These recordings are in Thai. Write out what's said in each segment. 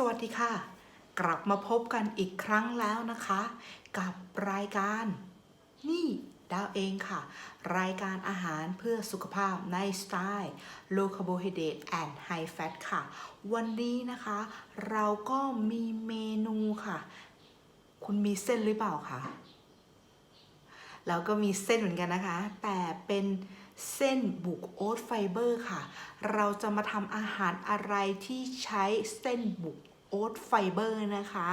สวัสดีค่ะ กลับมาพบกันอีกครั้งแล้วนะคะ กับรายการ นี่ดาวเองค่ะ รายการอาหารเพื่อสุขภาพในสไตล์ low carbohydrate and high fat ค่ะ วันนี้นะคะ เราก็มีเมนูค่ะ คุณมีเส้นหรือเปล่าคะเราก็มีเส้นเหมือนกันนะคะ แต่เป็น เส้นบุกโอ๊ตไฟเบอร์ค่ะ เราจะมาทำอาหารอะไรที่ใช้เส้นบุกโอ๊ตไฟเบอร์นะคะ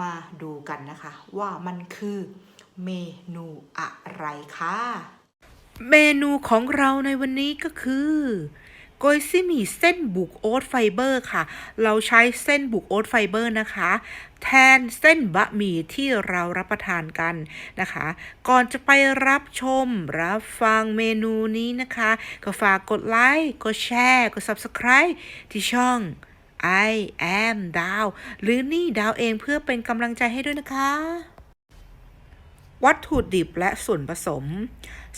มาดูกันนะคะ ว่ามันคือเมนูอะไรคะเมนูของเราในวันนี้ก็คือ โกยซิหมี่เส้นบุกโอ๊ตไฟเบอร์ค่ะ เราใช้เส้นบุกโอ๊ตไฟเบอร์นะคะ แทนเส้นบะหมี่ที่เรารับประทานกันนะคะ ก่อนจะไปรับชมรับฟังเมนูนี้นะคะ ก็ฝากกดไลค์กดแชร์กด Subscribe ที่ช่อง I am ดาวหรือนี่ดาวเองเพื่อเป็นกำลังใจให้ด้วยนะคะ วัตถุดิบและส่วนผสม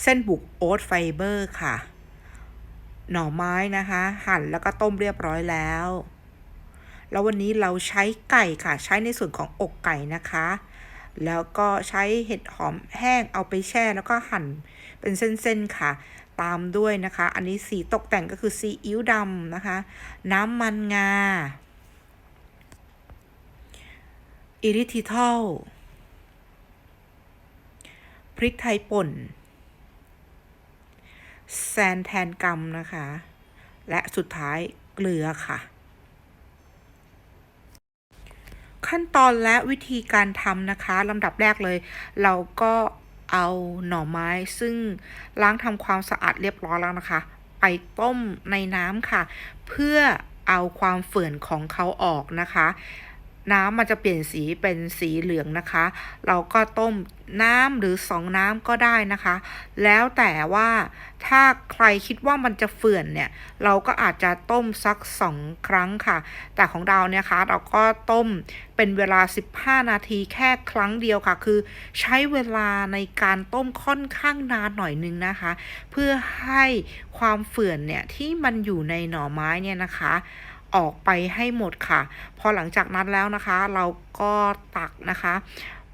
เส้นบุกโอ๊ตไฟเบอร์ค่ะ หน่อไม้นะคะ หั่นแล้วก็ต้มเรียบร้อยแล้ว แล้ววันนี้เราใช้ไก่ค่ะ ใช้ในส่วนของอกไก่นะคะ แล้วก็ใช้เห็ดหอมแห้งเอาไปแช่แล้วก็หั่นเป็นเส้นๆค่ะ ตามด้วยนะคะ อันนี้สีตกแต่งก็คือซีอิ๊วดำนะคะ น้ำมันงาอิริทิทอลพริกไทยป่น นแทนกำนะคะ และสุดท้ายเกลือค่ะ ขั้นตอนและวิธีการทำนะคะลำดับแรกเลย เราก็เอาหน่อไม้ซึ่งล้างทำความสะอาดเรียบร้อยแล้วนะคะ ไปต้มในน้ำค่ะ เพื่อเอาความเฝื่อนของเขาออกนะคะ น้ำมันจะเปลี่ยนสีเป็นสีเหลืองนะคะ เราก็ต้มน้ำหรือสองน้ำก็ได้นะคะ แล้วแต่ว่าถ้าใครคิดว่ามันจะเฝื่อนเนี่ย เราก็อาจจะต้มสักสองครั้งค่ะ แต่ของเราเนี่ยคะเราก็ต้มเป็นเวลา 15 นาทีแค่ครั้งเดียวค่ะ คือใช้เวลาในการต้มค่อนข้างนานหน่อยนึงนะคะ เพื่อให้ความเฝื่อนเนี่ยที่มันอยู่ในหน่อไม้เนี่ยนะคะ ออกไปให้หมดค่ะ พอหลังจากนั้นแล้วนะคะ เราก็ตักนะคะ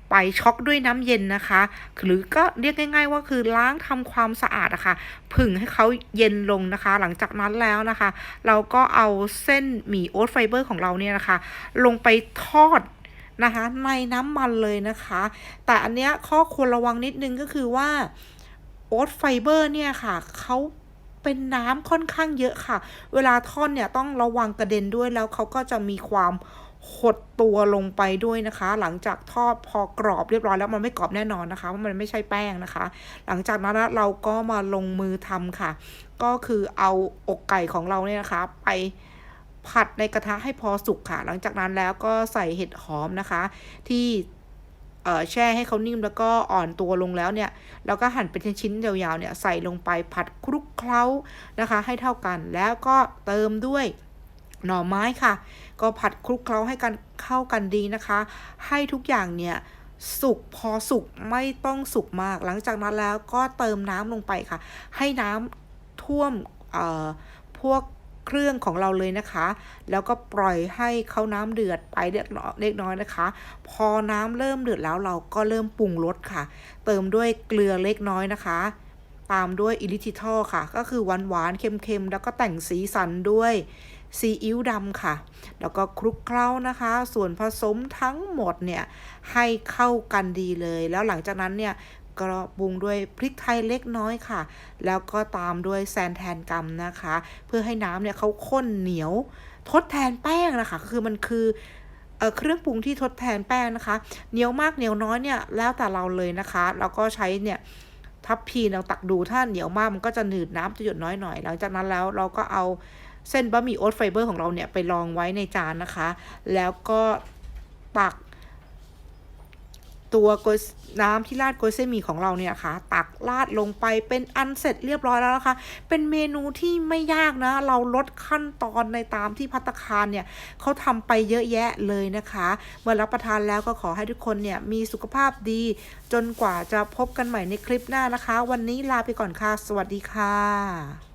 ไปช็อกด้วยน้ำเย็นนะคะ หรือก็เรียกง่าย ๆ ว่าคือล้างทำความสะอาดอะคะ่ะผึ่งให้เขาเย็นลงนะคะ หลังจากนั้นแล้วนะคะ เราก็เอาเส้นหมี่โอ๊ตไฟเบอร์ของเราเนี่ยนะคะ ลงไปทอดนะคะในน้ำมันเลยนะคะ แต่อันเนี้ยข้อควรระวังนิดนึงก็คือว่าโอ๊ตไฟเบอร์เนี่ยค่ะเขา เป็นน้ำค่อนข้างเยอะค่ะ เวลาท่อดเนี่ยต้องระวังกระเด็นด้วยแล้วเขาก็จะมีความหดตัวลงไปด้วยนะคะ หลังจากทอดพอกรอบเรียบร้อยแล้วมันไม่กรอบแน่นอนนะคะเพราะมันไม่ใช่แป้งนะคะ หลังจากนั้นเราก็มาลงมือทำค่ะ ก็คือเอาอกไก่ของเราเนี่ยนะคะ ไปผัดในกระทะให้พอสุกค่ะ หลังจากนั้นแล้วก็ใส่เห็ดหอมนะคะ ที่แช่ให้เขานิ่มแล้วก็อ่อนตัวลงแล้วเนี่ย แล้วก็หั่นเป็นชิ้นๆยาวๆเนี่ยใส่ลงไปผัดคลุก เคล้านะคะ ให้เท่ากันแล้วก็เติมด้วยหน่อไม้ค่ะ ก็ผัดคลุกเคล้าให้กันเข้ากันดีนะคะ ให้ทุกอย่างเนี่ยสุกพอสุกไม่ต้องสุกมาก หลังจากนั้นแล้วก็เติมน้ำลงไปค่ะ ให้น้ำท่วมพวกเครื่องของเราเลยนะคะ แล้วก็ปล่อยให้เขาน้ำเดือดไปเล็กน้อยนะคะ พอน้ำเริ่มเดือดแล้วเราก็เริ่มปรุงรสค่ะ เติมด้วยเกลือเล็กน้อยนะคะ ตามด้วยอิลิทิทอลค่ะ ก็คือหวานหวานเค็มๆ แล้วก็แต่งสีสันด้วยซีอิ๊วดำค่ะ แล้วก็คลุกเคล้านะคะ ส่วนผสมทั้งหมดเนี่ย ให้เข้ากันดีเลย แล้วหลังจากนั้นเนี่ยก็ปรุงด้วยพริกไทยเล็กน้อยค่ะ แล้วก็ตามด้วยแซนแทนกำนะคะ เพื่อให้น้ำเนี่ยเขาข้นเหนียว ทดแทนแป้งนะคะ คือมันคือเครื่องปรุงที่ทดแทนแป้งนะคะ เหนียวมากเหนียวน้อยเนี่ยแล้วแต่เราเลยนะคะ แล้วก็ใช้เนี่ย พับพีเราตักดูถ้าเหนียวมากมันก็จะหนืดน้ำจะหยดน้อยหน่อยหลังจากนั้นแล้วเราก็เอาเส้นบะหมี่โอ๊ตไฟเบอร์ของเราเนี่ยไปรองไว้ในจานนะคะ แล้วก็ตัก ตัวกน้ำที่ราดโกเซมีของเราเนี่ยค่ะ ตักราดลงไปเป็นอันเสร็จเรียบร้อยแล้วนะคะ เป็นเมนูที่ไม่ยากนะ เราลดขั้นตอนในตามที่พัตคารเนี่ยเขาทำไปเยอะแยะเลยนะคะ เมื่อรับประทานแล้วก็ขอให้ทุกคนเนี่ยมีสุขภาพดี จนกว่าจะพบกันใหม่ในคลิปหน้านะคะ วันนี้ลาไปก่อนค่ะ สวัสดีค่ะ